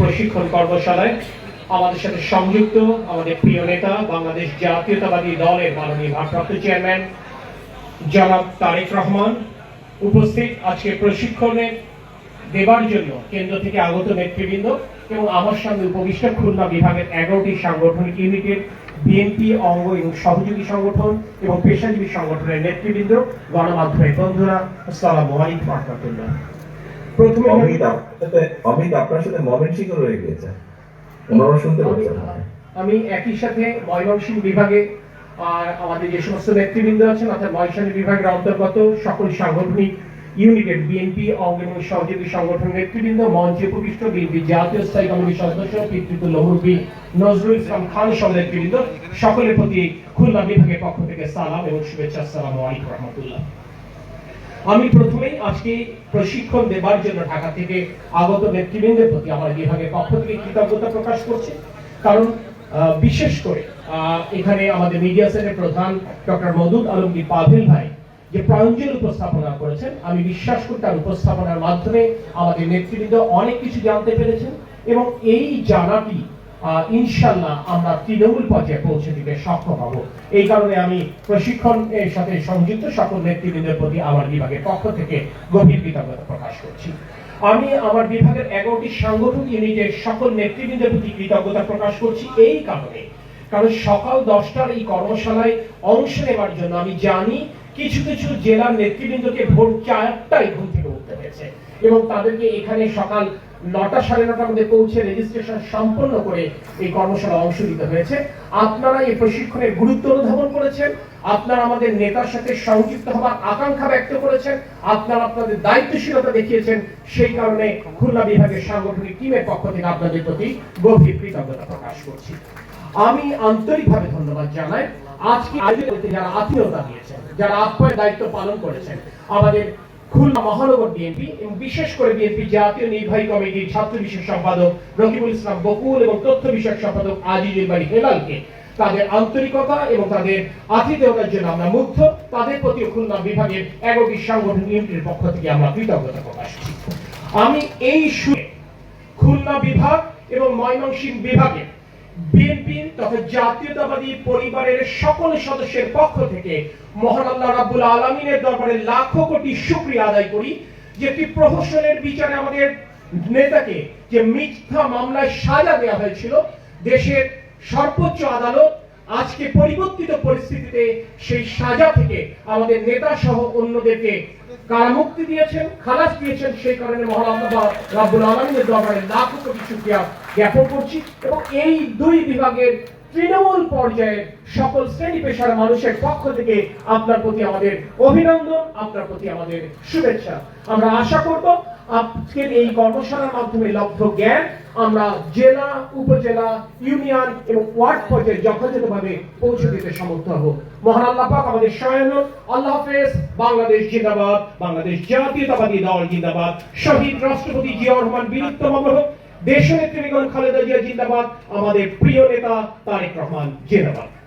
প্রশিক্ষণ কর্মশালায় আমাদের সাথে সংযুক্ত আমাদের প্রিয় নেতা বাংলাদেশ জাতীয়তাবাদী দলের মাননীয় ভারপ্রাপ্ত চেয়ারম্যান জনাব তারেক রহমান উপস্থিত আজকে প্রশিক্ষণে দেবার জন্য কেন্দ্র থেকে আগত নেতৃবৃন্দ এবং আমার সঙ্গে উপবিষ্ট খুলনা বিভাগের এগারোটি সাংগঠনিক ইউনিটের বিএনপি অঙ্গ এবং সহযোগী সংগঠন এবং পেশাজীবী সংগঠনের নেতৃবৃন্দ, গণমাধ্যমের বন্ধুরা, আসসালামু আলাইকুম রহমতুল্লাহ। প্রথমে অমিত অমিত আপনার সাথে ময়মনসিংহ রয়ে গিয়েছে। ওনারা শুনতে পাচ্ছেন আমি একই সাথে ময়মনসিংহ বিভাগে আর আমাদের যে সমস্ত নেতৃবৃন্দ আছেন অর্থাৎ ময়মনসিংহ বিভাগের অন্তর্গত সকল সাংগঠনিক ইউনিটের বিএনপি অঙ্গ এবং সহযোগী সংগঠন নেতৃবৃন্দ মঞ্চে উপবিষ্ট বিএনপি জাতীয় স্থায়ী কমিটির সদস্য মুরব্বী নজরুল ইসলাম খান সহ নেতৃবৃন্দ সকলের প্রতি খুলনা বিভাগের পক্ষ থেকে সালাম এবং শুভেচ্ছা আসসালামু আলাইকুম রহমতুল্লাহ। আমি প্রথমেই আজকে প্রশিক্ষণ দেবার জন্য ঢাকা থেকে আগত নেতৃবৃন্দের প্রতি আমার বিভাগের পক্ষ থেকে কৃতজ্ঞতা প্রকাশ করছি। কারণ বিশেষ করে এখানে আমাদের মিডিয়া সেলের প্রধান ডক্টর মদুদ আলমগীর পাভেল ভাই যে প্রাঞ্জল উপস্থাপনা করেছেন, আমি বিশ্বাস করি তার উপস্থাপনার মাধ্যমে আমাদের নেতৃবৃন্দ অনেক কিছু জানতে পেরেছেন এবং এই জানাটি ইনশাল্লাহ আমরা তৃণমূল পর্যায়ে পৌঁছে দিতে সক্ষম হব। এই কারণে আমি প্রশিক্ষণের সাথে সংযুক্ত সকল নেতৃবৃন্দের প্রতি আমার বিভাগের পক্ষ থেকে গভীর কৃতজ্ঞতা প্রকাশ করছি। আমি আমার বিভাগের এগারোটি সাংগঠনিক ইউনিটের সকল নেতৃবৃন্দের প্রতি কৃতজ্ঞতা প্রকাশ করছি এই কারণে। কারণ সকাল দশটার এই কর্মশালায় অংশ নেবার জন্য আমি জানি কিছু কিছু জেলার নেতৃবৃন্দকে ভোর চারটায় ঘুম থেকে উঠতে হয়েছে এবং তাদেরকে এখানে সকাল নটা সাড়ে নটার মধ্যে পৌঁছে রেজিস্ট্রেশন সম্পন্ন করে এই কর্মশালা অংশ নিতে হয়েছে। আপনারা এই প্রশিক্ষণের গুরুত্ব অনুধাবন করেছেন। আপনারা আমাদের নেতার সাথে সংযুক্ত হওয়ার আকাঙ্ক্ষা ব্যক্ত করেছেন। আপনারা আপনাদের দায়িত্বশীলতা দেখিয়েছেন। সেই কারণে খুলনা বিভাগের সাংগঠনিক টিমের পক্ষ থেকে আপনাদের প্রতি গভীর কৃতজ্ঞতা প্রকাশ করছি। আমি আন্তরিকভাবে ধন্যবাদ জানাই। আজকে আয়োজনে যারা আত্মীয়তা দিয়েছেন, যারা আপ্যায়ের দায়িত্ব পালন করেছেন, আমাদের খুলনা মহানগর বিএনপি এবং বিশেষ করে বিএনপি জাতীয় নির্বাহী কমিটির ছাত্র বিষয়ক সম্পাদক রকিবুল ইসলাম বকুল এবং তথ্য বিষয়ক সম্পাদক আজিজুল বাড়ি হেলালকে। তাদের আন্তরিকতা এবং তাদের আতিথেয়তার জন্য আমরা মুগ্ধ। তাদের প্রতি খুলনা বিভাগের এগারোটি সাংগঠনিক ইউনিটের পক্ষ থেকে আমরা কৃতজ্ঞতা প্রকাশ আমি এই সুরে খুলনা বিভাগ এবং ময়মনসিংহ বিভাগের তথা জাতীয়তাবাদী পরিবারের সকল সদস্যের পক্ষ থেকে মহান আল্লাহ রাব্বুল আলমিনের দরবারে লাখো কোটি শুক্রিয়া আদায় করি যে একটি প্রহসনের বিচারে আমাদের নেতাকে যে মিথ্যা মামলায় সাজা দেওয়া হয়েছিল, দেশের সর্বোচ্চ আদালত আজকে পরিবর্তিত পরিস্থিতিতে সেই সাজা থেকে আমাদের নেতা সহ অন্যদেরকে কারামুক্তি দিয়েছেন, খালাস দিয়েছেন, সেই কারণে মহান রাবুল আলমীর দরবারে লাখ কোটি শুক্রিয়া জ্ঞাপন করছি। এবং এই দুই বিভাগের তৃণমূল পর্যায়ের সকল শ্রেণি পেশার মানুষের পক্ষ থেকে আপনার প্রতি আমাদের অভিনন্দন, আপনার প্রতি আমাদের শুভেচ্ছা। আমরা আশা করব আজকের এই কর্মশালার মাধ্যমে লব্ধ জ্ঞান আমরা জেলা, উপজেলা, ইউনিয়ন এবং ওয়ার্ড পর্যায়ে যথাযথভাবে পৌঁছে দিতে সমর্থ হব। মহান আল্লাহ পাক আমাদের সহায় হোক। আল্লাহ হাফেজ। বাংলাদেশ জিন্দাবাদ। বাংলাদেশ জাতীয়তাবাদী দল জিন্দাবাদ। শহীদ রাষ্ট্রপতি জিয়াউর রহমান অমর হোক। দেশ নেত্রী বেগম খালেদা জিয়া জিন্দাবাদ। আমাদের প্রিয় নেতা তারেক রহমান জিন্দাবাদ।